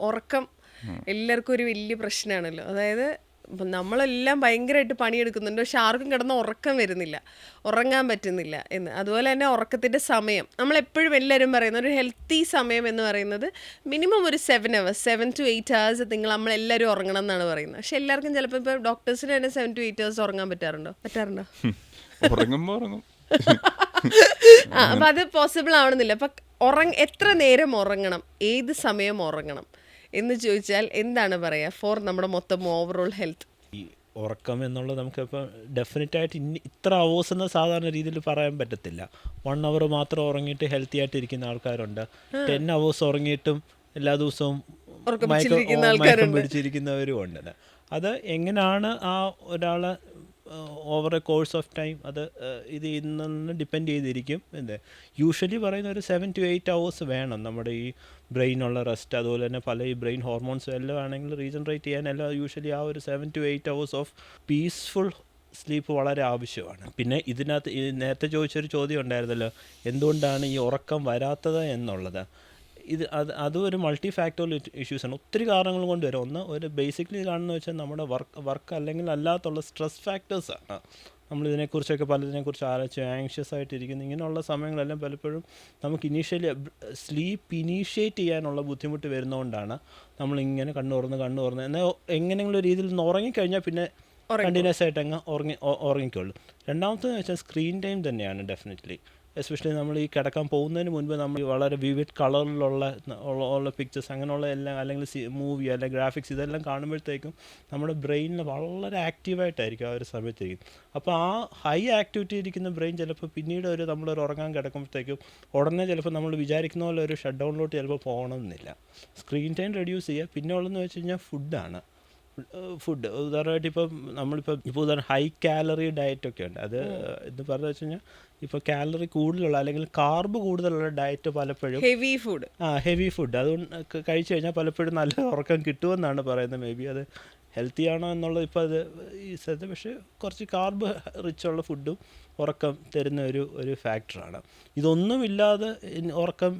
ഉറക്കം എല്ലാവർക്കും ഒരു വലിയ പ്രശ്നമാണല്ലോ. അതായത് നമ്മളെല്ലാം ഭയങ്കരമായിട്ട് പണിയെടുക്കുന്നുണ്ട്. പക്ഷെ ആർക്കും കിടന്ന് ഉറക്കം വരുന്നില്ല. ഉറങ്ങാൻ പറ്റുന്നില്ല എന്ന്. അതുപോലെ തന്നെ ഉറക്കത്തിന്റെ സമയം. നമ്മളെപ്പോഴും എല്ലാവരും പറയുന്ന ഒരു ഹെൽത്തി സമയം എന്ന് പറയുന്നത് മിനിമം ഒരു seven hours seven to eight hours നിങ്ങൾ നമ്മളെല്ലാവരും ഉറങ്ങണം എന്നാണ് പറയുന്നത്. പക്ഷെ എല്ലാവർക്കും ചിലപ്പോൾ ഇപ്പോൾ ഡോക്ടേഴ്സിന് തന്നെ സെവൻ ടു എയ്റ്റ് അവേഴ്സ് ഉറങ്ങാൻ പറ്റാറുണ്ടോ? പറ്റാറുണ്ടോ? ഉറങ്ങുമ്പോൾ ഉറങ്ങും. ആ അപ്പം അത് പോസിബിൾ ആവണമെന്നില്ല. അപ്പം ഉറങ്ങ എത്ര നേരം ഉറങ്ങണം? ഏത് സമയം ഉറങ്ങണം? എന്ന് ചോദിച്ചാൽ എന്താണ് പറയുക ഫോർ നമ്മുടെ മൊത്തം ഓവറോൾ ഹെൽത്ത് ഈ ഉറക്കം എന്നുള്ളത് നമുക്കിപ്പോൾ ഡെഫിനറ്റ് ആയിട്ട് ഇനി ഇത്ര അവേഴ്സ് എന്ന സാധാരണ രീതിയിൽ പറയാൻ പറ്റത്തില്ല. വൺ അവർ മാത്രം ഉറങ്ങിയിട്ട് ഹെൽത്തി ആയിട്ട് ഇരിക്കുന്ന ആൾക്കാരുണ്ട്. ടെൻ അവേഴ്സ് ഉറങ്ങിയിട്ടും എല്ലാ ദിവസവും മയക്കം-. പിടിച്ചിരിക്കുന്നവരും ഉണ്ട് അത് എങ്ങനെയാണ് ആ ഒരാളെ over a course of time അത് ഇത് ഇന്ന് ഡിപ്പെൻഡ് ചെയ്തിരിക്കും. എന്ത്? യൂഷ്വലി പറയുന്ന ഒരു സെവൻ ടു എയ്റ്റ് അവേഴ്സ് വേണം നമ്മുടെ ഈ ബ്രെയിനുള്ള റെസ്റ്റ് അതുപോലെ തന്നെ പല ഈ ബ്രെയിൻ ഹോർമോൺസ് എല്ലാം ആണെങ്കിൽ റീജനറേറ്റ് ചെയ്യാൻ എല്ലാം യൂഷ്വലി ആ ഒരു seven to eight hours of peaceful sleep വളരെ ആവശ്യമാണ്. പിന്നെ ഇതിനകത്ത് നേരത്തെ ചോദിച്ചൊരു ചോദ്യം ഉണ്ടായിരുന്നല്ലോ എന്തുകൊണ്ടാണ് ഈ ഉറക്കം വരാത്തത് എന്നുള്ളത്? ഇത് അത് അതും ഒരു മൾട്ടി ഫാക്ടോറിയൽ ഇഷ്യൂസ് ആണ്. ഒത്തിരി കാരണങ്ങൾ കൊണ്ട് വരും. ഒന്ന് ഒരു ബേസിക്കലി കാണുന്ന വെച്ചാൽ നമ്മുടെ വർക്ക് വർക്ക് അല്ലെങ്കിൽ അല്ലാത്തുള്ള സ്ട്രെസ് ഫാക്ടേഴ്സാണ് നമ്മളിതിനെക്കുറിച്ചൊക്കെ പലതിനെക്കുറിച്ച് ആലോചിച്ച് ആങ്ഷ്യസ് ആയിട്ടിരിക്കുന്നു. ഇങ്ങനെയുള്ള സമയങ്ങളെല്ലാം പലപ്പോഴും നമുക്ക് ഇനീഷ്യലി സ്ലീപ്പ് ഇനീഷ്യേറ്റ് ചെയ്യാനുള്ള ബുദ്ധിമുട്ട് വരുന്നതുകൊണ്ടാണ് നമ്മളിങ്ങനെ കണ്ണു തുറന്ന് കണ്ണു തുറന്ന് എന്നാൽ എങ്ങനെയെങ്കിലും രീതിയിൽ ഒന്ന് ഉറങ്ങിക്കഴിഞ്ഞാൽ പിന്നെ കണ്ടിന്യൂസ് ആയിട്ട് അങ്ങ് ഉറങ്ങി ഉറങ്ങിക്കുള്ളൂ രണ്ടാമത്തെന്ന് രണ്ടാമത്തേന്ന് വെച്ചാൽ സ്ക്രീൻ ടൈം തന്നെയാണ് ഡെഫിനറ്റ്ലി എസ്പെഷ്യലി നമ്മൾ ഈ കിടക്കാൻ പോകുന്നതിന് മുൻപ് നമ്മൾ വളരെ വിവിഡ് കളറിലുള്ള ഉള്ള പിക്ചേഴ്സ് അങ്ങനെയുള്ള എല്ലാം അല്ലെങ്കിൽ മൂവി അല്ലെങ്കിൽ ഗ്രാഫിക്സ് ഇതെല്ലാം കാണുമ്പോഴത്തേക്കും നമ്മുടെ ബ്രെയിനിൽ വളരെ ആക്റ്റീവായിട്ടായിരിക്കും ആ ഒരു സമയത്തേക്കും. അപ്പോൾ ആ ഹൈ ആക്ടിവിറ്റി ഇരിക്കുന്ന ബ്രെയിൻ ചിലപ്പോൾ പിന്നീട് ഒരു നമ്മളൊരു ഉറങ്ങാൻ കിടക്കുമ്പോഴത്തേക്കും ഉടനെ ചിലപ്പോൾ നമ്മൾ വിചാരിക്കുന്ന പോലെ ഒരു ഷട്ട് ഡൗണിലോട്ട് ചിലപ്പോൾ പോകണമെന്നില്ല. സ്ക്രീൻ ടൈം റെഡ്യൂസ് ചെയ്യുക. പിന്നെ ഉള്ളതെന്ന് വെച്ച് കഴിഞ്ഞാൽ ഫുഡാണ് ഫുഡ് ഉദാഹരണമായിട്ട് ഇപ്പം നമ്മളിപ്പോൾ ഇപ്പോൾ ഉദാഹരണം ഹൈ കാലറി ഡയറ്റ് ഒക്കെ ഉണ്ട്. അത് എന്ന് പറഞ്ഞു വെച്ച് കഴിഞ്ഞാൽ ഇപ്പോൾ കാലറി കൂടുതലുള്ള അല്ലെങ്കിൽ കാർബ് കൂടുതലുള്ള ഡയറ്റ് പലപ്പോഴും ഹെവി ഫുഡ് ആ ഹെവി ഫുഡ് അതുകൊണ്ട് കഴിച്ചു കഴിഞ്ഞാൽ പലപ്പോഴും നല്ല ഉറക്കം കിട്ടുമെന്നാണ് പറയുന്നത്. മേ ബി അത് ഹെൽത്തി ആണോ എന്നുള്ളത് ഇപ്പോൾ അത് ഈ സ്ഥലത്ത്. പക്ഷേ കുറച്ച് കാർബ് റിച്ച് ഉള്ള ഫുഡും ഉറക്കം തരുന്ന ഒരു ഒരു ഫാക്ടറാണ് ഇതൊന്നുമില്ലാതെ ഉറക്കം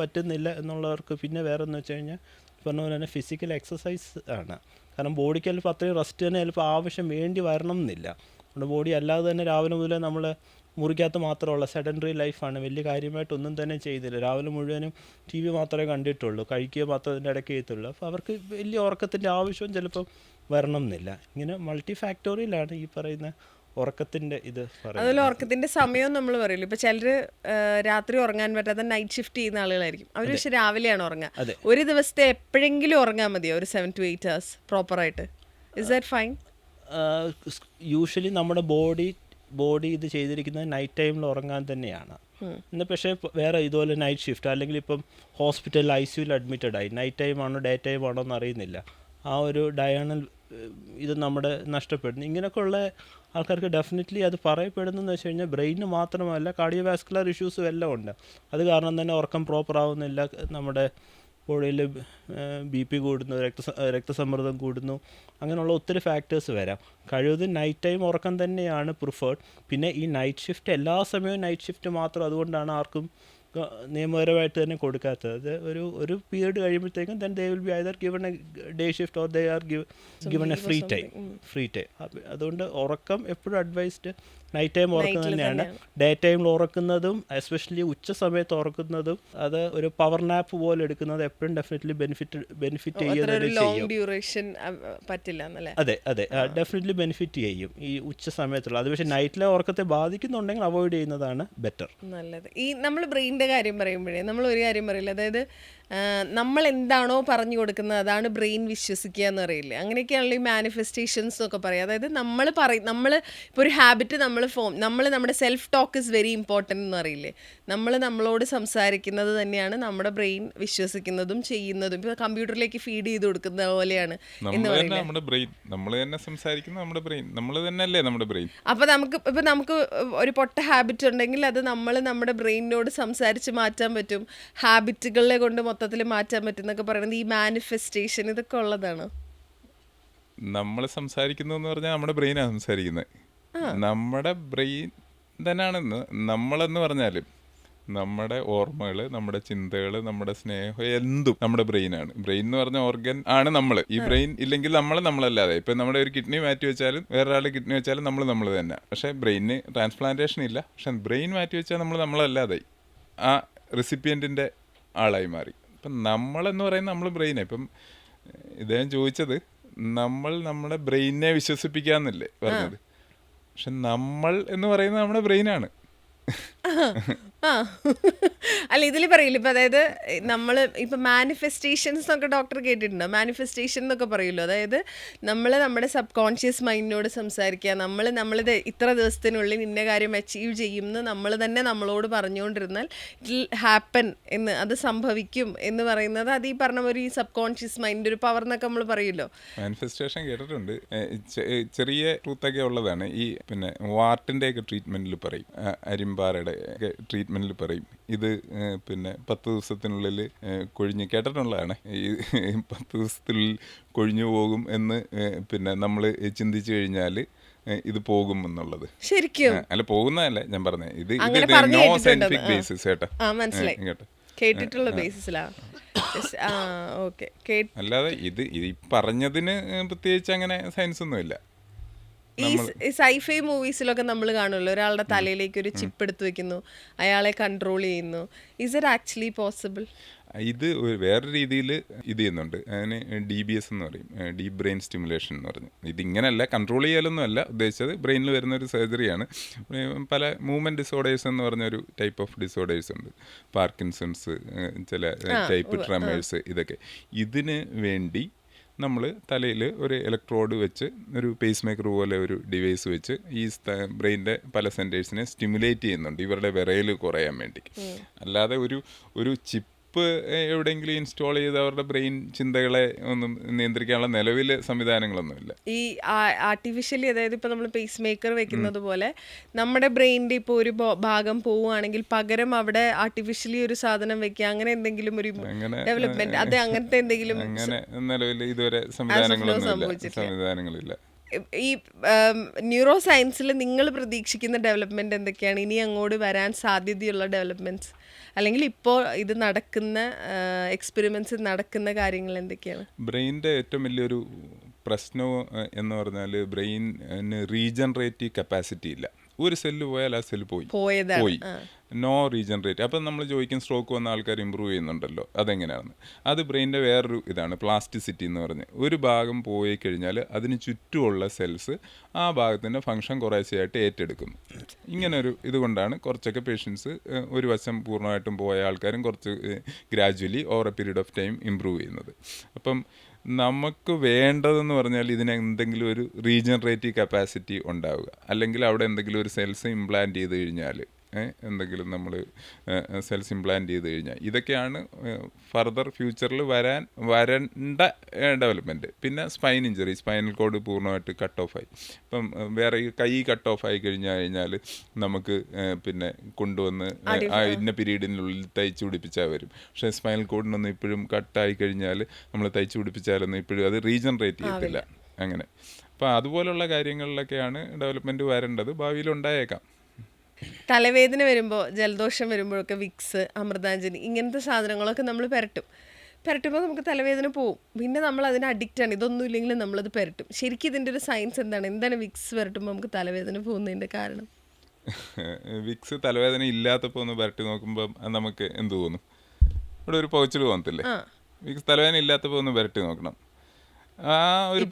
പറ്റുന്നില്ല എന്നുള്ളവർക്ക് പിന്നെ വേറെ എന്ന് വെച്ച് കഴിഞ്ഞാൽ പറഞ്ഞ പോലെ തന്നെ ഫിസിക്കൽ എക്സസൈസ് ആണ്. കാരണം ബോഡിക്ക് ചിലപ്പോൾ അത്രയും റെസ്റ്റ് തന്നെ ചിലപ്പോൾ ആവശ്യം വേണ്ടി വരണം എന്നില്ല നമ്മുടെ ബോഡി അല്ലാതെ തന്നെ രാവിലെ മുതലേ നമ്മൾ മുറിക്കകത്ത് മാത്രമുള്ള സെഡൻഡറി ലൈഫാണ് വലിയ കാര്യമായിട്ടൊന്നും തന്നെ ചെയ്തില്ല. രാവിലെ മുഴുവനും ടി വി മാത്രമേ കണ്ടിട്ടുള്ളൂ. കഴിക്കുക മാത്രമേ അതിന്റെ ഇടയ്ക്ക് ചെയ്യത്തുള്ളൂ. അപ്പോൾ അവർക്ക് വലിയ ഉറക്കത്തിന്റെ ആവശ്യവും ചിലപ്പം വരണം എന്നില്ല ഇങ്ങനെ മൾട്ടി ഫാക്ടോറിയലാണ് ഈ പറയുന്ന ഉറക്കത്തിന്റെ ഇത് അതുപോലെ ഉറക്കത്തിന്റെ സമയം നമ്മൾ പറയില്ല? ഇപ്പൊ ചിലര് രാത്രി ഉറങ്ങാൻ പറ്റാത്ത നൈറ്റ് ഷിഫ്റ്റ് ചെയ്യുന്ന ആളുകളായിരിക്കും. അവർ പക്ഷെ രാവിലെയാണ് ഉറങ്ങുക ഒരു ദിവസത്തെ എപ്പോഴെങ്കിലും ഉറങ്ങാൻ മതിയോ? ഒരു seven to eight hours proper ആയിട്ട്. ഇസ് ദാറ്റ് ഫൈൻ യൂഷ്വലി നമ്മുടെ ബോഡി ബോഡി ഇത് ചെയ്തിരിക്കുന്നത് നൈറ്റ് ടൈമിൽ ഉറങ്ങാൻ തന്നെയാണ്. ഇന്ന് പക്ഷേ വേറെ ഇതുപോലെ നൈറ്റ് ഷിഫ്റ്റ് അല്ലെങ്കിൽ ഇപ്പം ഹോസ്പിറ്റലിൽ ഐ സിയുയിൽ അഡ്മിറ്റഡ് ആയി. നൈറ്റ് ടൈം ആണോ ഡേ ടൈം ആണോ എന്ന് അറിയുന്നില്ല. ആ ഒരു ഡയണൽ ഇത് നമ്മുടെ നഷ്ടപ്പെടുന്നു. ഇങ്ങനെയൊക്കെയുള്ള ആൾക്കാർക്ക് ഡെഫിനറ്റ്ലി അത് പറയപ്പെടുന്നതെന്ന് വെച്ച് കഴിഞ്ഞാൽ ബ്രെയിനിന് മാത്രമല്ല കാർഡിയോവാസ്കുലർ ഇഷ്യൂസും എല്ലാം ഉണ്ട്. അത് കാരണം തന്നെ ഉറക്കം പ്രോപ്പർ ആവുന്നില്ല. നമ്മുടെ ബോഡിയിൽ ബി പി കൂടുന്നു രക്ത രക്തസമ്മർദ്ദം കൂടുന്നു. അങ്ങനെയുള്ള ഒത്തിരി ഫാക്ടേഴ്സ് വരാം. കഴിവതും നൈറ്റ് ടൈം ഉറക്കം തന്നെയാണ് പ്രിഫേർഡ് പിന്നെ ഈ നൈറ്റ് ഷിഫ്റ്റ് എല്ലാ സമയവും നൈറ്റ് ഷിഫ്റ്റ് മാത്രം. അതുകൊണ്ടാണ് ആർക്കും നിയമപരമായിട്ട് തന്നെ കൊടുക്കാത്തത്. അത് ഒരു ഒരു പീരീഡ് കഴിയുമ്പോഴത്തേക്കും then they will be either given a day shift or they are given a free time free time അതുകൊണ്ട് ഉറക്കം എപ്പോഴും അഡ്വൈസ്ഡ് നൈറ്റ് ടൈം ഉറക്കുന്നത് തന്നെയാണ്. ഡേ ടൈമിൽ ഉറക്കുന്നതും എസ്പെഷ്യലി ഉച്ച സമയത്ത് ഉറക്കുന്നതും അത് ഒരു പവർ നാപ്പ് പോലെ എടുക്കുന്നത് എപ്പോഴും ഡെഫിനറ്റ്ലി ബെനിഫിറ്റ് ബെനിഫിറ്റ് ചെയ്യുന്നത് ചെയ്യും. അതെ അതെ. ഡെഫിനറ്റ്ലി ബെനിഫിറ്റ് ചെയ്യും ഈ ഉച്ച സമയത്തുള്ള. അത് പക്ഷേ നൈറ്റിലെ ഉറക്കത്തെ ബാധിക്കുന്നുണ്ടെങ്കിൽ അവോയ്ഡ് ചെയ്യുന്നതാണ് ബെറ്റർ നല്ലത്. ഈ നമ്മൾ ബ്രെയിനിന്റെ കാര്യം പറയുമ്പോഴേ നമ്മൾ ഒരു കാര്യം പറയില്ല? അതായത് നമ്മൾ എന്താണോ പറഞ്ഞു കൊടുക്കുന്നത് അതാണ് ബ്രെയിൻ വിശ്വസിക്കുക എന്ന് പറയില്ലേ? അങ്ങനെയൊക്കെയാണല്ലോ ഈ മാനിഫെസ്റ്റേഷൻസ് ഒക്കെ പറയുക. അതായത് നമ്മൾ പറയും നമ്മൾ ഇപ്പോൾ ഒരു ഹാബിറ്റ് നമ്മൾ ഫോം നമ്മൾ നമ്മുടെ self talk is very important എന്ന് അറിയില്ലേ നമ്മൾ നമ്മളോട് സംസാരിക്കുന്നത് തന്നെയാണ് നമ്മുടെ ബ്രെയിൻ വിശ്വസിക്കുന്നതും ചെയ്യുന്നതും. ഇപ്പോൾ കമ്പ്യൂട്ടറിലേക്ക് ഫീഡ് ചെയ്ത് കൊടുക്കുന്ന പോലെയാണ് എന്ന് നമ്മൾ തന്നെ നമ്മുടെ ബ്രെയിൻ നമ്മൾ തന്നെ സംസാരിക്കുന്ന നമ്മുടെ ബ്രെയിൻ നമ്മൾ നമ്മുടെ ബ്രെയിൻ. അപ്പൊ നമുക്ക് ഇപ്പൊ നമുക്ക് ഒരു പൊട്ട ഹാബിറ്റ് ഉണ്ടെങ്കിൽ അത് നമ്മൾ നമ്മുടെ ബ്രെയിനിനോട് സംസാരിച്ച് മാറ്റാൻ പറ്റും. ഹാബിറ്റുകളെ കൊണ്ട് മൊത്തത്തിൽ മാറ്റാൻ പറ്റും എന്നൊക്കെ പറയുന്നത് ഈ മാനിഫെസ്റ്റേഷൻ ഇതൊക്കെ ഉള്ളതാണ്. നമ്മൾ സംസാരിക്കുന്നതെന്ന് പറഞ്ഞാൽ നമ്മുടെ ബ്രെയിനാണ് സംസാരിക്കുന്നത് നമ്മുടെ ബ്രെയിൻ തന്നെയാണെന്ന് നമ്മളെന്ന് പറഞ്ഞാലും നമ്മുടെ ഓർമ്മകൾ നമ്മുടെ ചിന്തകൾ നമ്മുടെ സ്നേഹം എന്തും നമ്മുടെ ബ്രെയിനാണ് ബ്രെയിൻ എന്ന് പറഞ്ഞ ഓർഗൻ ആണ് നമ്മൾ ഈ ബ്രെയിൻ ഇല്ലെങ്കിൽ നമ്മൾ നമ്മളല്ലാതെ. ഇപ്പൊ നമ്മുടെ ഒരു കിഡ്നി മാറ്റി വെച്ചാലും വേറൊരാളുടെ കിഡ്നി വെച്ചാലും നമ്മൾ നമ്മൾ തന്നെ. പക്ഷേ ബ്രെയിന് ട്രാൻസ്പ്ലാന്റേഷൻ ഇല്ല. പക്ഷെ ബ്രെയിൻ മാറ്റി വെച്ചാൽ നമ്മൾ നമ്മളല്ലാതെ ആ റെസിപ്പിയന്റിന്റെ ആളായി മാറി. ഇപ്പം നമ്മളെന്ന് പറയുന്നത് നമ്മൾ ബ്രെയിനെ ഇപ്പം ഇദ്ദേഹം ചോദിച്ചത് നമ്മൾ നമ്മുടെ ബ്രെയിനെ വിശ്വസിപ്പിക്കാന്നല്ലേ പറഞ്ഞത്. പക്ഷെ നമ്മൾ എന്ന് പറയുന്നത് നമ്മുടെ ബ്രെയിനാണ് ആ. അല്ല ഇതിൽ പറയില്ല ഇപ്പം അതായത് നമ്മൾ ഇപ്പം മാനിഫെസ്റ്റേഷൻസ് എന്നൊക്കെ ഡോക്ടർ കേട്ടിട്ടുണ്ടോ? മാനിഫെസ്റ്റേഷൻ എന്നൊക്കെ പറയുമല്ലോ അതായത് നമ്മൾ നമ്മുടെ സബ് കോൺഷ്യസ് മൈൻഡിനോട് സംസാരിക്കുക നമ്മൾ നമ്മളിത് ഇത്ര ദിവസത്തിനുള്ളിൽ ഇന്ന കാര്യം അച്ചീവ് ചെയ്യുമെന്ന് നമ്മൾ തന്നെ നമ്മളോട് പറഞ്ഞുകൊണ്ടിരുന്നാൽ ഇറ്റ് ഹാപ്പൻ എന്ന് അത് സംഭവിക്കും എന്ന് പറയുന്നത് അത് ഈ പറഞ്ഞ ഒരു ഈ സബ് കോൺഷ്യസ് മൈൻഡ് ഒരു പവർ എന്നൊക്കെ നമ്മൾ പറയുമല്ലോ മാനിഫെസ്റ്റേഷൻ കേട്ടിട്ടുണ്ട്. ചെറിയ ട്രൂത്തൊക്കെ ഉള്ളതാണ്. ഈ പിന്നെ വാർട്ടിന്റെ ഒക്കെ ട്രീറ്റ്മെന്റിൽ പറയും. അരിമ്പാറയുടെ ഒക്കെ ട്രീറ്റ്മെന്റിൽ പറയും ഇത് പിന്നെ പത്ത് ദിവസത്തിനുള്ളിൽ കൊഴിഞ്ഞ് കേട്ടിട്ടുള്ളതാണ്. ഈ പത്ത് ദിവസത്തിനുള്ളിൽ കൊഴിഞ്ഞു പോകും എന്ന് പിന്നെ നമ്മൾ ചിന്തിച്ചു കഴിഞ്ഞാൽ ഇത് പോകും എന്നുള്ളത്. ശരിക്കും? അല്ല പോകുന്നതല്ല ഞാൻ പറഞ്ഞത് ഇത് ഇത് നോ. സയന്റിഫിക് ബേസിസ് കേട്ടോ. കേട്ടോ കേട്ടിട്ടുള്ള ബേസിസിലാ അല്ലാതെ ഇത് ഈ പറഞ്ഞതിന് പ്രത്യേകിച്ച് അങ്ങനെ സയൻസ് ഒന്നുമില്ല. ഈ സൈഫൈ മൂവീസിലൊക്കെ നമ്മൾ കാണുമല്ലോ ഒരാളുടെ തലയിലേക്ക് ഒരു ചിപ്പ് എടുത്തു വെക്കുന്നു. അയാളെ കൺട്രോൾ ചെയ്യുന്നു. ഇസ് ഇറ്റ് ആക്ച്വലി പോസിബിൾ ഇത് ഒരു വേറെ രീതിയിൽ ഇത് ചെയ്യുന്നുണ്ട്. അതിന് ഡി ബി എസ് എന്ന് പറയും. ഡീപ് ബ്രെയിൻ സ്റ്റിമുലേഷൻ എന്ന് പറഞ്ഞു. ഇതിങ്ങനെയല്ല കൺട്രോൾ ചെയ്യാലൊന്നും അല്ല ഉദ്ദേശിച്ചത് ബ്രെയിനിൽ വരുന്ന ഒരു സർജറിയാണ് പല മൂവ്മെന്റ് ഡിസോർഡേഴ്സ് എന്ന് പറഞ്ഞൊരു ടൈപ്പ് ഓഫ് ഡിസോർഡേഴ്സ് ഉണ്ട്. പാർക്കിൻസൺസ് ചില ടൈപ്പ് ട്രമേഴ്സ് ഇതൊക്കെ. ഇതിന് വേണ്ടി നമ്മൾ തലയിൽ ഒരു ഇലക്ട്രോഡ് വെച്ച് ഒരു പേസ് മേക്കർ പോലെ ഒരു ഡിവൈസ് വെച്ച് ഈ ബ്രെയിനിന്റെ പല സെന്റേഴ്സിനെ സ്റ്റിമുലേറ്റ് ചെയ്യുന്നുണ്ട്. ഇവരുടെ വിറയൽ കുറയാൻ വേണ്ടി അല്ലാതെ ഒരു ഒരു ചിപ്പ് എവിടെയെങ്കിലും ഇൻസ്റ്റാൾ ചെയ്ത് അവരുടെ ബ്രെയിൻ ചിന്തകളെ ഒന്നും നിയന്ത്രിക്കാനുള്ള നിലവിൽ സംവിധാനങ്ങളൊന്നുമില്ല. ഈ ആർട്ടിഫിഷ്യലി അതായത് ഇപ്പോൾ നമ്മൾ പേസ് മേക്കർ വെക്കുന്നത് പോലെ നമ്മുടെ ബ്രെയിനിന്റെ ഇപ്പോൾ ഒരു ഭാഗം പോവുകയാണെങ്കിൽ പകരം അവിടെ ആർട്ടിഫിഷ്യലി ഒരു സാധനം വെക്കുക അങ്ങനെ എന്തെങ്കിലും ഒരു ഡെവലപ്മെന്റ് അത് അങ്ങനത്തെ എന്തെങ്കിലും അങ്ങനെ നിലവിൽ ഇതുവരെ സംവിധാനങ്ങളൊന്നുമില്ല. സംവിധാനങ്ങളില്ല. ഈ ന്യൂറോ സയൻസിൽ നിങ്ങൾ പ്രതീക്ഷിക്കുന്ന ഡെവലപ്മെന്റ് എന്തൊക്കെയാണ്? ഇനി അങ്ങോട്ട് വരാൻ സാധ്യതയുള്ള ഡെവലപ്മെന്റ്സ് അല്ലെങ്കിൽ ഇപ്പോൾ ഇത് നടക്കുന്ന എക്സ്പെരിമെന്റ്സ് നടക്കുന്ന കാര്യങ്ങൾ എന്തൊക്കെയാണ് ബ്രെയിനിന്റെ ഏറ്റവും വലിയൊരു പ്രശ്നം എന്ന് പറഞ്ഞാൽ ബ്രെയിനിന് റീജനറേറ്റീവ് കപ്പാസിറ്റി ഇല്ല ഒരു സെല്ല് പോയാൽ ആ സെല്ല് പോയി. പോയി. നോ റീജനറേറ്റ് അപ്പം നമ്മൾ ചോദിക്കും സ്ട്രോക്ക് വന്ന ആൾക്കാർ ഇമ്പ്രൂവ് ചെയ്യുന്നുണ്ടല്ലോ. അതെങ്ങനെയാണ് അത് ബ്രെയിനിന്റെ വേറൊരു ഇതാണ് പ്ലാസ്റ്റിസിറ്റി എന്ന് പറഞ്ഞ്. ഒരു ഭാഗം പോയി കഴിഞ്ഞാൽ അതിന് ചുറ്റുമുള്ള സെൽസ് ആ ഭാഗത്തിന്റെ ഫങ്ഷൻ കുറേശ്ശെയായിട്ട് ഏറ്റെടുക്കുന്നു. ഇങ്ങനൊരു ഇതുകൊണ്ടാണ് കുറച്ചൊക്കെ പേഷ്യൻസ് ഒരു വശം പൂർണമായിട്ടും പോയ ആൾക്കാരും കുറച്ച് gradually over a period of time improve ചെയ്യുന്നത്. അപ്പം നമുക്ക് വേണ്ടതെന്ന് പറഞ്ഞാൽ ഇതിന് എന്തെങ്കിലും ഒരു റീജനറേറ്റീവ് കപ്പാസിറ്റി ഉണ്ടാവുക. അല്ലെങ്കിൽ അവിടെ എന്തെങ്കിലും ഒരു സെൽസ് ഇംപ്ലാന്റ് ചെയ്ത് കഴിഞ്ഞാൽ എന്തെങ്കിലും നമ്മൾ സെൽസ് ഇംപ്ലാന്റ് ചെയ്ത് കഴിഞ്ഞാൽ. ഇതൊക്കെയാണ് ഫർദർ ഫ്യൂച്ചറിൽ വരാൻ വരേണ്ട ഡെവലപ്മെന്റ് പിന്നെ സ്പൈൻ ഇഞ്ചറി സ്പൈനൽ കോഡ് പൂർണമായിട്ട് കട്ട് ഓഫ് ആയി. ഇപ്പം വേറെ കൈ കട്ട് ഓഫ് ആയി കഴിഞ്ഞു കഴിഞ്ഞാൽ നമുക്ക് പിന്നെ കൊണ്ടുവന്ന് ആ ഇന്ന പീരീഡിനുള്ളിൽ തയ്ച്ചു പിടിപ്പിച്ചാൽ വരും. പക്ഷേ സ്പൈനൽ കോഡിനൊന്നും ഇപ്പോഴും കട്ടായി കഴിഞ്ഞാൽ നമ്മൾ തയ്ച്ചു പിടിപ്പിച്ചാലൊന്നും ഇപ്പോഴും അത് റീജനറേറ്റ് ചെയ്യത്തില്ല. അങ്ങനെ. അപ്പോൾ അതുപോലുള്ള കാര്യങ്ങളിലൊക്കെയാണ് ഡെവലപ്മെന്റ് വരേണ്ടത്. ഭാവിയിൽ ഉണ്ടായേക്കാം. തലവേദന വരുമ്പോൾ ജലദോഷം വരുമ്പോഴൊക്കെ വിക്സ് അമൃതാഞ്ജലി ഇങ്ങനത്തെ സാധനങ്ങളൊക്കെ നമ്മൾ പെരട്ടും. പെരട്ടുമ്പോൾ നമുക്ക് തലവേദന പോവും. പിന്നെ നമ്മൾ അതിന് അഡിക്റ്റ് ആണ്. ഇതൊന്നും ഇല്ലെങ്കിലും നമ്മളത് പെരട്ടും. ശരിക്കും ഇതിന്റെ ഒരു സയൻസ് എന്താണ്? എന്താണ് വിക്സ് പെരട്ടുമ്പോൾ നമുക്ക് തലവേദന പോകുന്നതിന്റെ കാരണം? വിക്സ് തലവേദന ഇല്ലാത്തപ്പോൾ ഒന്ന് പെരട്ടി നോക്കുമ്പോൾ നമുക്ക് എന്ത് തോന്നും? ഇവിടെ ഒരു പൗച്ചിൽ തോന്നത്തില്ലേ വിക്സ് തലവേദന ഇല്ലാത്തപ്പോൾ ഒന്ന് പെരട്ടി നോക്കണം. ആ ഒരു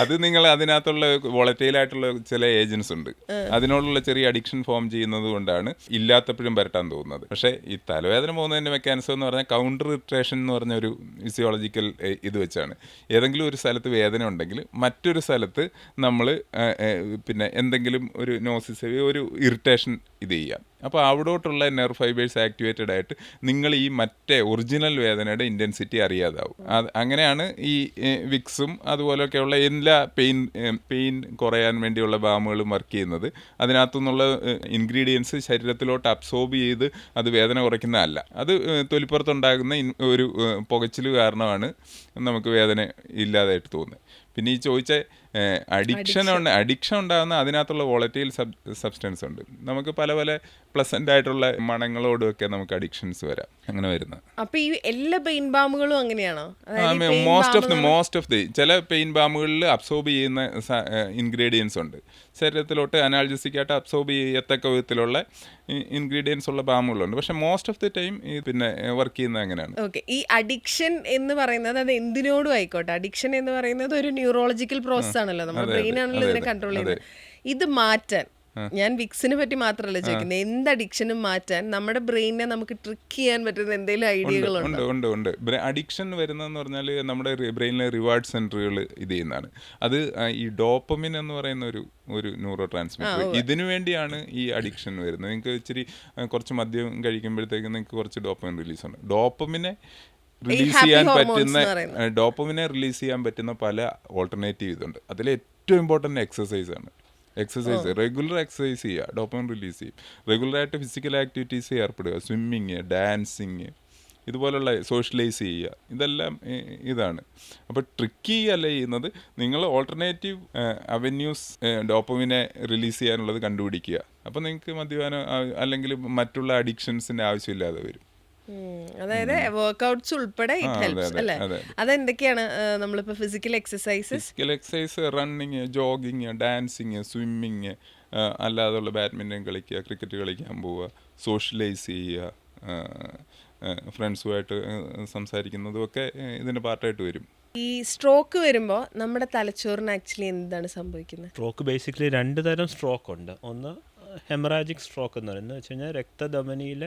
അത് നിങ്ങൾ അതിനകത്തുള്ള വോളറ്റൈൽ ആയിട്ടുള്ള ചില ഏജൻസ് ഉണ്ട്. അതിനോടുള്ള ചെറിയ അഡിക്ഷൻ ഫോം ചെയ്യുന്നത് കൊണ്ടാണ് ഇല്ലാത്തപ്പോഴും വരട്ടാൻ തോന്നുന്നത്. പക്ഷേ ഈ തലവേദന പോകുന്നതിന്റെ മെക്കാനിസം എന്ന് പറഞ്ഞാൽ കൗണ്ടർ ഇറിറ്റേഷൻ എന്ന് പറഞ്ഞ ഒരു ഫിസിയോളജിക്കൽ ഇത് വെച്ചാണ്. ഏതെങ്കിലും ഒരു സ്ഥലത്ത് വേദന ഉണ്ടെങ്കിൽ മറ്റൊരു സ്ഥലത്ത് നമ്മൾ പിന്നെ എന്തെങ്കിലും ഒരു നോസിസ് ഒരു ഇറിറ്റേഷൻ ഇത് ചെയ്യാം. അപ്പോൾ അവിടോട്ടുള്ള നെർവ് ഫൈബേഴ്സ് ആക്ടിവേറ്റഡ് ആയിട്ട് നിങ്ങൾ ഈ മറ്റേ ഒറിജിനൽ വേദനയുടെ ഇന്റൻസിറ്റി അറിയാതാവും. അത് അങ്ങനെയാണ് ഈ വിക്സും അതുപോലെയൊക്കെയുള്ള എല്ലാ പെയിൻ പെയിൻ കുറയാൻ വേണ്ടിയുള്ള ബാമുകളും വർക്ക് ചെയ്യുന്നത്. അതിനകത്തുനിന്നുള്ള ഇൻഗ്രീഡിയൻസ് ശരീരത്തിലോട്ട് അബ്സോർബ് ചെയ്ത് അത് വേദന കുറയ്ക്കുന്നതല്ല. അത് തൊലിപ്പുറത്തുണ്ടാകുന്ന ഒരു പുകച്ചിൽ കാരണമാണ് നമുക്ക് വേദന ഇല്ലാതായിട്ട് തോന്നുന്നത്. പിന്നെ ഈ ചോദിച്ച അഡിക്ഷൻ ഉണ്ട് അഡിക്ഷൻ ഉണ്ടാകുന്ന അതിനകത്തുള്ള വോളറ്റൈൽ സബ് സബ്സ്റ്റൻസ് ഉണ്ട്. നമുക്ക് പല പല പ്ലസന്റ് ആയിട്ടുള്ള മണങ്ങളോടും ഒക്കെ നമുക്ക് അഡിക്ഷൻസ് വരാം. അങ്ങനെ വരുന്നത് അപ്പൊ ഈ എല്ലാ പെയിൻ ബാമുകളും അങ്ങനെയാണോ? Most of the most of the ചില പെയിൻ ബാമുകളിൽ അബ്സോർബ് ചെയ്യുന്ന ഇൻഗ്രീഡിയൻസ് ഉണ്ട്. ശരീരത്തിലോട്ട് അനാൾജസിക് ആയിട്ട് അബ്സോർബ് ചെയ്യത്തക്ക വിധത്തിലുള്ള ഇൻഗ്രീഡിയൻസ് ഉള്ള ബാമുകളുണ്ട്. പക്ഷെ മോസ്റ്റ് ഓഫ് ദി ടൈം ഈ പിന്നെ വർക്ക് ചെയ്യുന്നത് അങ്ങനെയാണ്. ഓക്കെ ഈ അഡിക്ഷൻ എന്ന് പറയുന്നത് അത് എന്തിനോടും ആയിക്കോട്ടെ. അഡിക്ഷൻ എന്ന് പറയുന്നത് ഒരു ന്യൂറോളജിക്കൽ പ്രോസസ് ആണല്ലോ. നമ്മുടെ ബ്രെയിൻ ആണല്ലോ ഇതിനെ കൺട്രോൾ ചെയ്യുന്നത്. ഇത് മാറ്റാൻ ഞാൻ വിക്സിനെ പറ്റി മാത്രമല്ല ചോദിക്കുന്നത് എന്ത് അഡിക്ഷനും മാറ്റാൻ നമ്മുടെ ബ്രെയിനെ നമുക്ക് ട്രിക്ക് ചെയ്യാൻ പറ്റുന്ന എന്തെങ്കിലും ഐഡിയകൾ ഉണ്ട് ഉണ്ട് ഉണ്ട്. അഡിക്ഷൻ വരുന്നതെന്ന് പറഞ്ഞാൽ നമ്മുടെ ബ്രെയിനിലെ റിവാർഡ് സെന്ററുകൾ ഇത് ചെയ്യുന്നതാണ്. അത് ഈ ഡോപ്പമിൻ എന്ന് പറയുന്ന ഒരു ഒരു ന്യൂറോ ട്രാൻസ്മിറ്റർ. ഇതിനു വേണ്ടിയാണ് ഈ അഡിക്ഷൻ വരുന്നത്. നിങ്ങൾക്ക് ഇച്ചിരി കുറച്ച് മദ്യം കഴിക്കുമ്പോഴത്തേക്ക് നിങ്ങൾക്ക് കുറച്ച് ഡോപ്പമിൻ റിലീസ് ഉണ്ട് ഡോപ്പമിനെ റിലീസ് ചെയ്യാൻ പറ്റുന്ന ഡോപ്പമിനെ റിലീസ് ചെയ്യാൻ പറ്റുന്ന പല ഓൾട്ടർനേറ്റീവ് ഇതുണ്ട്. അതിൽ ഏറ്റവും ഇമ്പോർട്ടന്റ് എക്സസൈസ് ആണ് എക്സസൈസ് റെഗുലർ എക്സസൈസ് ചെയ്യുക ഡോപ്പമിൻ റിലീസ് ചെയ്യും. റെഗുലറായിട്ട് ഫിസിക്കൽ ആക്ടിവിറ്റീസ് ഏർപ്പെടുക സ്വിമ്മിങ് ഡാൻസിങ് ഇതുപോലുള്ള സോഷ്യലൈസ് ചെയ്യുക. ഇതെല്ലാം ഇതാണ്. അപ്പോൾ ട്രിക്കി അല്ല ചെയ്യുന്നത്? നിങ്ങൾ ഓൾട്ടർനേറ്റീവ് അവന്യൂസ് ഡോപ്പമിനെ റിലീസ് ചെയ്യാനുള്ളത് കണ്ടുപിടിക്കുക. അപ്പോൾ നിങ്ങൾക്ക് മദ്യപാനം അല്ലെങ്കിൽ മറ്റുള്ള അഡിക്ഷൻസിന്റെ ആവശ്യമില്ലാതെ വരും. അതായത് വർക്ക്ഔട്ട്സ് ഉൾപ്പെടെ ഇറ്റ് ഹെൽപ്സ് അല്ലേ? അതെ. അതെന്തൊക്കെയാണ് നമ്മളിപ്പോ physical exercises physical exercise running jogging dancing swimming അല്ലാതുള്ള badminton കളിക്കുക ക്രിക്കറ്റ് കളിക്കാൻ പോവുക സോഷ്യലൈസ് ചെയ്യുക ഫ്രണ്ട്സുമായിട്ട് സംസാരിക്കുന്നതും ഒക്കെ ഇതിന്റെ പാർട്ടായിട്ട് വരും. ഈ സ്ട്രോക്ക് വരുമ്പോൾ നമ്മുടെ തലച്ചോറിന് ആക്ച്വലി എന്താണ് സംഭവിക്കുന്നത്? സ്ട്രോക്ക് ബേസിക്കലി രണ്ട് തരം സ്ട്രോക്ക് ഉണ്ട്. ഒന്ന് ഹെമറാജിക് സ്ട്രോക്ക് എന്ന് പറയുന്നത് വെച്ച് കഴിഞ്ഞാൽ രക്തധമനിയിൽ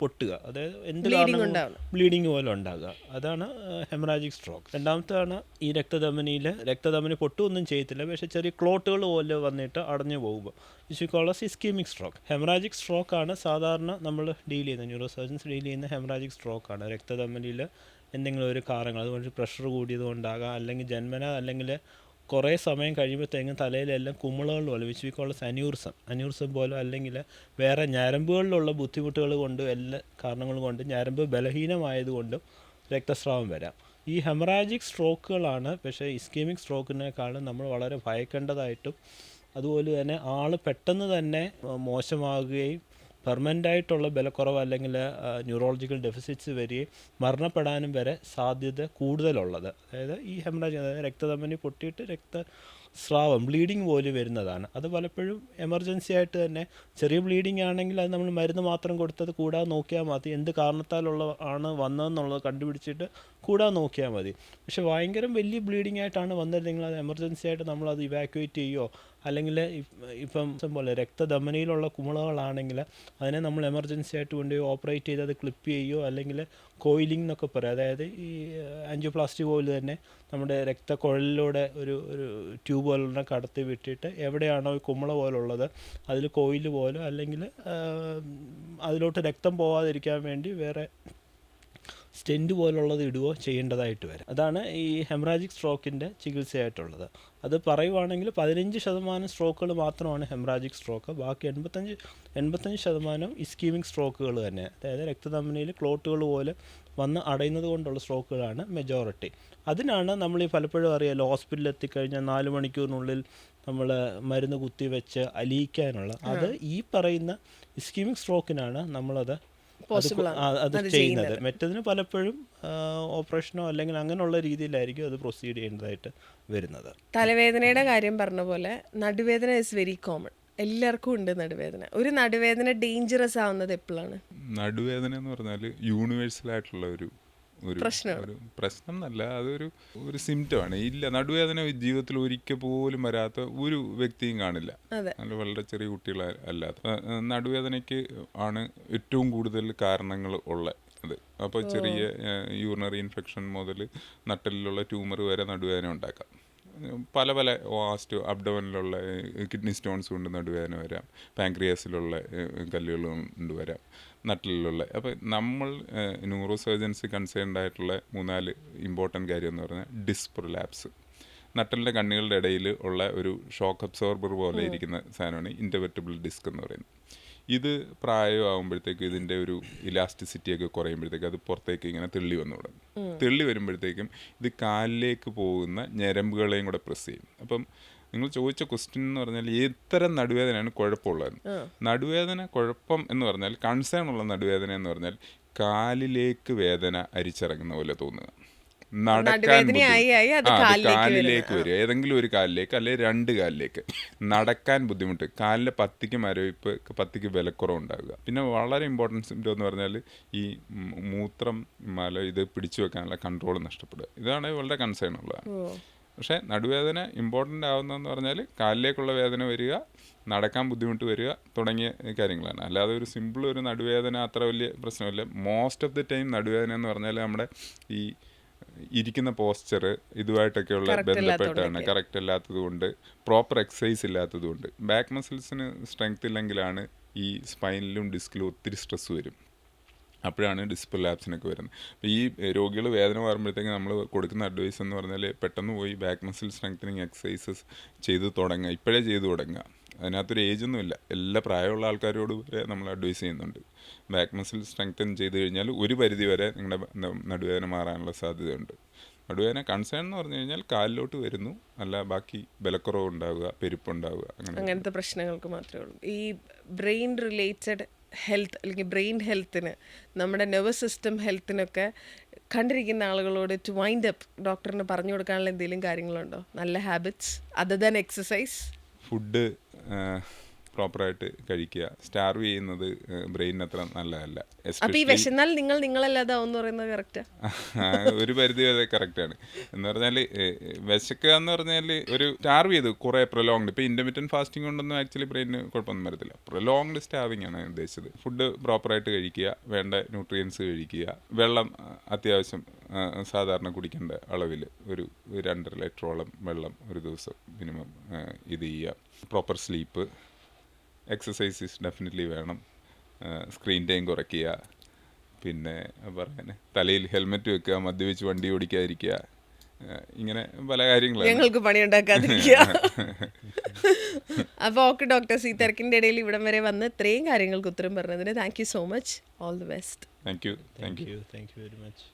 പൊട്ടുക. അതായത് എന്ത് കാരണം. ബ്ലീഡിങ് പോലെ ഉണ്ടാകുക. അതാണ് ഹെമറാജിക് സ്ട്രോക്ക് രണ്ടാമത്താണ് ഈ രക്തധമനിയിൽ രക്തധമനി പൊട്ടുമൊന്നും ചെയ്യത്തില്ല. പക്ഷേ ചെറിയ ക്ലോട്ടുകൾ പോലെ വന്നിട്ട് അടഞ്ഞു പോകുമ്പോൾ ഇഷ്യൂക്കോളസ് ഇസ്കീമിക് സ്ട്രോക്ക് ഹെമറാജിക് സ്ട്രോക്ക് ആണ് സാധാരണ നമ്മൾ ഡീൽ ചെയ്യുന്ന ന്യൂറോ സർജൻസ് ഡീൽ ചെയ്യുന്ന ഹെമറാജിക് സ്ട്രോക്ക് ആണ്. രക്തധമനിയിൽ എന്തെങ്കിലും ഒരു കാരണങ്ങൾ അതുകൊണ്ട് പ്രഷർ കൂടിയത് കൊണ്ടാകാം അല്ലെങ്കിൽ ജന്മന അല്ലെങ്കിൽ കുറേ സമയം കഴിയുമ്പോഴത്തേക്കും തലയിലെല്ലാം കുമിളകൾ പോലെ which we call aneurysm aneurysm പോലെ അല്ലെങ്കിൽ വേറെ ഞരമ്പുകളിലുള്ള ബുദ്ധിമുട്ടുകൾ കൊണ്ടും എല്ലാ കാരണങ്ങൾ കൊണ്ട് ഞരമ്പ് ബലഹീനമായതുകൊണ്ടും രക്തസ്രാവം വരാം. ഈ ഹെമറാജിക് സ്ട്രോക്കുകളാണ് പക്ഷേ ഇസ്കീമിക് സ്ട്രോക്കിനേക്കാളും നമ്മൾ വളരെ ഭയക്കേണ്ടതായിട്ടും അതുപോലെ തന്നെ ആൾ പെട്ടെന്ന് തന്നെ മോശമാകുകയും പെർമനന്റ് ആയിട്ടുള്ള ബലക്കുറവ് അല്ലെങ്കിൽ ന്യൂറോളജിക്കൽ ഡെഫിസിറ്റ്സ് വരികയും മരണപ്പെടാനും വരെ സാധ്യത കൂടുതലുള്ളത്. അതായത് ഈ ഹെമറേജ് അതായത് രക്തധമനി പൊട്ടിയിട്ട് രക്ത സ്രാവം ബ്ലീഡിങ് പോലും വരുന്നതാണ്. അത് പലപ്പോഴും എമർജൻസി ആയിട്ട് തന്നെ ചെറിയ ബ്ലീഡിങ് ആണെങ്കിൽ അത് നമ്മൾ മരുന്ന് മാത്രം കൊടുത്തത് കൂടാതെ നോക്കിയാൽ മതി. എന്ത് കാരണത്താലുള്ള ആണ് വന്നതെന്നുള്ളത് കണ്ടുപിടിച്ചിട്ട് കൂടാതെ നോക്കിയാൽ മതി. പക്ഷെ ഭയങ്കര വലിയ ബ്ലീഡിങ് ആയിട്ടാണ് വന്നിരുന്നെങ്കിൽ അത് എമർജൻസി ആയിട്ട് നമ്മൾ അത് ഇവാക്യുവേറ്റ് ചെയ്യുകയോ അല്ലെങ്കിൽ ഇപ്പം പോലെ രക്തധമനിയിലുള്ള കുമിളകളാണെങ്കിൽ അതിനെ നമ്മൾ എമർജൻസി ആയിട്ട് കൊണ്ടുപോയി ഓപ്പറേറ്റ് ചെയ്ത് അത് ക്ലിപ്പ് ചെയ്യുകയോ അല്ലെങ്കിൽ കോയിലിംഗ് എന്നൊക്കെ പറയും. അതായത് ഈ ആൻജിയോപ്ലാസ്റ്റി പോലെ തന്നെ നമ്മുടെ രക്തക്കുഴലിലൂടെ ഒരു ഒരു ട്യൂബ് പോലുള്ള കടത്തി വിട്ടിട്ട് എവിടെയാണോ ഈ കുമിള പോലുള്ളത് അതിൽ കോയിൽ പോലോ അല്ലെങ്കിൽ അതിലോട്ട് രക്തം പോവാതിരിക്കാൻ വേണ്ടി വേറെ സ്റ്റെന്റ് പോലുള്ളത് ഇടുകയോ ചെയ്യേണ്ടതായിട്ട് വരും. അതാണ് ഈ ഹെമറാജിക് സ്ട്രോക്കിന്റെ ചികിത്സയായിട്ടുള്ളത്. അത് പറയുവാണെങ്കിൽ പതിനഞ്ച് ശതമാനം സ്ട്രോക്കുകൾ മാത്രമാണ് ഹെമറാജിക് സ്ട്രോക്ക്. ബാക്കി എൺപത്തഞ്ച് എൺപത്തഞ്ച് ശതമാനം ഇസ്കീമിക് സ്ട്രോക്കുകൾ തന്നെ. അതായത് രക്തധമനിയിൽ ക്ലോട്ടുകൾ പോലെ വന്ന് അടയുന്നത് കൊണ്ടുള്ള സ്ട്രോക്കുകളാണ് മെജോറിറ്റി അതിനാണ് നമ്മൾ ഈ പലപ്പോഴും അറിയാലോ ഹോസ്പിറ്റലിൽ എത്തിക്കഴിഞ്ഞാൽ നാല് മണിക്കൂറിനുള്ളിൽ നമ്മൾ മരുന്ന് കുത്തിവെച്ച് അലിയിക്കാനുള്ള. അത് ഈ പറയുന്ന ഇസ്കീമിക് സ്ട്രോക്കിനാണ് നമ്മളത് അത് ചെയ്യുന്നത്. മറ്റതിന് പലപ്പോഴും ഓപ്പറേഷനോ അല്ലെങ്കിൽ അങ്ങനെയുള്ള രീതിയിലായിരിക്കും അത് പ്രൊസീഡ് ചെയ്യേണ്ടതായിട്ട് വരുന്നത്. തലവേദനയുടെ കാര്യം പറഞ്ഞ പോലെ നടുവേദന ഇസ് വെരി കോമൺ എല്ലാവർക്കും ഉണ്ട് നടുവേദന. ഒരു നടുവേദന ഡേഞ്ചറസ് ആവുന്നത് എപ്പോഴാണ്? നടുവേദന എന്ന് പറഞ്ഞാൽ യൂണിവേഴ്സൽ ആയിട്ടുള്ള ഒരു ഒരു. ഒരു പ്രശ്നം എന്നല്ല അതൊരു ഒരു സിംറ്റം ആണ്. ഇല്ല നടുവേദന ജീവിതത്തിൽ ഒരിക്കൽ പോലും വരാത്ത ഒരു വ്യക്തിയും കാണില്ല. നല്ല വളരെ ചെറിയ കുട്ടികൾ അല്ലാത്ത നടുവേദനയ്ക്ക് ആണ് ഏറ്റവും കൂടുതൽ കാരണങ്ങൾ ഉള്ളത് അത്. അപ്പോൾ ചെറിയ യൂറിനറി ഇൻഫെക്ഷൻ മുതൽ നട്ടലിലുള്ള ട്യൂമർ വരെ നടുവേദന ഉണ്ടാക്കാം. പല പല വാസ്റ്റ് അബ്ഡമനിലുള്ള കിഡ്നി സ്റ്റോൺസ് കൊണ്ട് നടുവേദന വരാം. പാങ്ക്രിയാസിലുള്ള കല്ലുകൾ കൊണ്ട് വരാം. നട്ടിലുള്ള. അപ്പോൾ നമ്മൾ ന്യൂറോ സർജൻസ് കൺസേൺഡ് ആയിട്ടുള്ള മൂന്നാൽ ഇമ്പോർട്ടന്റ് കാര്യം എന്ന് പറഞ്ഞാൽ ഡിസ്പ്രൊലാപ്സ് നട്ടലിന്റെ കണ്ണുകളുടെ ഇടയിൽ ഉള്ള ഒരു ഷോക്ക് അബ്സോർബർ പോലെ ഇരിക്കുന്ന സാധനമാണ് ഇന്റർവെർട്ടിബിൾ ഡിസ്ക് എന്ന് പറയുന്നത്. ഇത് പ്രായമാകുമ്പോഴത്തേക്ക് ഇതിന്റെ ഒരു ഇലാസ്റ്റിസിറ്റി ഒക്കെ കുറയുമ്പോഴത്തേക്ക് അത് പുറത്തേക്ക് ഇങ്ങനെ തെള്ളി വന്നു തുടങ്ങും. തെള്ളി വരുമ്പോഴത്തേക്കും ഇത് കാലിലേക്ക് പോകുന്ന ഞരമ്പുകളെയും കൂടെ പ്രസ് ചെയ്യും. അപ്പം നിങ്ങൾ ചോദിച്ച ക്വസ്റ്റ്യൻ എന്ന് പറഞ്ഞാൽ ഇത്തരം നടുവേദനയാണ് കുഴപ്പമുള്ളത് നടുവേദന കുഴപ്പം എന്ന് പറഞ്ഞാൽ കൺസേൺ ഉള്ള നടുവേദന എന്ന് പറഞ്ഞാൽ കാലിലേക്ക് വേദന അരിച്ചിറങ്ങുന്ന പോലെ തോന്നുക. നടക്കാൻ കാലിലേക്ക് വരിക ഏതെങ്കിലും ഒരു കാലിലേക്ക് അല്ലെങ്കിൽ രണ്ട് കാലിലേക്ക്. നടക്കാൻ ബുദ്ധിമുട്ട്. കാലിലെ പത്തിക്ക് മരവിപ്പ് പത്തിക്ക് വിലക്കുറവ് ഉണ്ടാവുക. പിന്നെ വളരെ ഇമ്പോർട്ടൻസ് എന്ന് പറഞ്ഞാൽ ഈ മൂത്രം മല ഇത് പിടിച്ചു വെക്കാനുള്ള കൺട്രോൾ നഷ്ടപ്പെടുക. ഇതാണ് വളരെ കൺസേൺ ഉള്ളത്. പക്ഷേ നടുവേദന ഇമ്പോർട്ടന്റ് ആവുന്നതെന്ന് പറഞ്ഞാൽ കാലിലേക്കുള്ള വേദന വരിക നടക്കാൻ ബുദ്ധിമുട്ട് വരിക തുടങ്ങിയ കാര്യങ്ങളാണ്. അല്ലാതെ ഒരു സിമ്പിൾ ഒരു നടുവേദന അത്ര വലിയ പ്രശ്നമില്ല. മോസ്റ്റ് ഓഫ് ദി ടൈം നടുവേദന എന്ന് പറഞ്ഞാൽ നമ്മുടെ ഈ ഇരിക്കുന്ന പോസ്ചർ ഇതുമായിട്ടൊക്കെയുള്ള ബന്ധപ്പെട്ടാണ്. കറക്റ്റ് അല്ലാത്തത് കൊണ്ട് പ്രോപ്പർ എക്സസൈസ് ഇല്ലാത്തതുകൊണ്ട്. ബാക്ക് മസിൽസിന് സ്ട്രെങ്ത് ഇല്ലെങ്കിലാണ് ഈ സ്പൈനിലും ഡിസ്കിലും ഒത്തിരി സ്ട്രെസ് വരും. അപ്പോഴാണ് ഡിസ്പിൾ ലാബ്സിനൊക്കെ വരുന്നത്. അപ്പോൾ ഈ രോഗികൾ വേദന വരുമ്പോഴത്തേക്ക് നമ്മൾ കൊടുക്കുന്ന അഡ്വൈസ് എന്ന് പറഞ്ഞാൽ പെട്ടെന്ന് പോയി ബാക്ക് മസിൽ സ്ട്രെങ്തനിങ് എക്സസൈസസ് ചെയ്ത് തുടങ്ങുക. ഇപ്പോഴേ ചെയ്ത് തുടങ്ങുക. അതിനകത്തൊരു ഏജൊന്നുമില്ല എല്ലാ പ്രായമുള്ള ആൾക്കാരോട് വരെ നമ്മൾ അഡ്വൈസ് ചെയ്യുന്നുണ്ട്. ബാക്ക് മസിൽ സ്ട്രെങ്തൻ ചെയ്ത് കഴിഞ്ഞാൽ ഒരു പരിധി വരെ നിങ്ങളുടെ നടുവേദന മാറാനുള്ള സാധ്യതയുണ്ട്. നടുവേദന കൺസേൺ എന്ന് പറഞ്ഞു കഴിഞ്ഞാൽ കാലിലോട്ട് വരുന്നു. അല്ല ബാക്കി ബലക്കുറവ് ഉണ്ടാവുക പെരുപ്പുണ്ടാവുക അങ്ങനെ. അങ്ങനത്തെ പ്രശ്നങ്ങൾക്ക് മാത്രമേ ഉള്ളൂ. ഈ ബ്രെയിൻ റിലേറ്റഡ് ഹെൽത്ത് അല്ലെങ്കിൽ ബ്രെയിൻ ഹെൽത്തിന് നമ്മുടെ നെർവസ് സിസ്റ്റം ഹെൽത്തിനൊക്കെ കണ്ടിരിക്കുന്ന ആളുകളോട് ടു വൈൻഡ് അപ്പ് ഡോക്ടറിന് പറഞ്ഞു കൊടുക്കാനുള്ള എന്തെങ്കിലും കാര്യങ്ങളുണ്ടോ? നല്ല habits other than exercise food 嗯。പ്രോപ്പറായിട്ട് കഴിക്കുക. സ്റ്റാർവ് ചെയ്യുന്നത് ബ്രെയിനിന് അത്ര നല്ലതല്ല. അപ്പൊ ഈ വിശന്നാൽ നിങ്ങൾ നിങ്ങളല്ലാതാവും പറയുന്നത് കറക്റ്റാ ഒരു പരിധി വരെ കറക്റ്റാണ് എന്ന് പറഞ്ഞാൽ വിശക്കുക എന്ന് പറഞ്ഞാൽ ഒരു സ്റ്റാർവ് ചെയ്ത് കുറെ പ്രൊലോങ്ഡ് ഇപ്പൊ ഇന്റർമീഡിയൻ ഫാസ്റ്റിംഗ് കൊണ്ടൊന്നും ആക്ച്വലി ബ്രെയിനിന് കുഴപ്പമൊന്നും വരത്തില്ല. പ്രൊലോങ്ഡ് സ്റ്റാർവിംഗ് ആണ് ഉദ്ദേശിച്ചത്. ഫുഡ് പ്രോപ്പറായിട്ട് കഴിക്കുക വേണ്ട ന്യൂട്രിയൻസ് കഴിക്കുക. വെള്ളം അത്യാവശ്യം സാധാരണ കുടിക്കേണ്ട അളവിൽ ഒരു രണ്ടര ലിറ്ററോളം വെള്ളം ഒരു ദിവസം മിനിമം ഇത് ചെയ്യുക. പ്രോപ്പർ സ്ലീപ്പ് എക്സസൈസസ് ഡെഫിനറ്റ്ലി വേണം. സ്ക്രീൻ ടൈം കുറയ്ക്കുക. പിന്നെ പറയാൻ തലയിൽ ഹെൽമെറ്റ് വെക്കുക മദ്യപിച്ച് വണ്ടി ഓടിക്കാതിരിക്കുക. ഇങ്ങനെ പല കാര്യങ്ങളും ഞങ്ങൾക്ക് പണിയുണ്ടാക്കാതിരിക്കുക. അപ്പോൾ ഓക്കെ ഡോക്ടേഴ്സ് ഈ തിരക്കിന്റെ ഇടയിൽ ഇവിടം വരെ വന്ന് ഇത്രയും കാര്യങ്ങൾക്ക് ഉത്തരം പറഞ്ഞതിന് thank you so much all the best thank you thank you thank you very much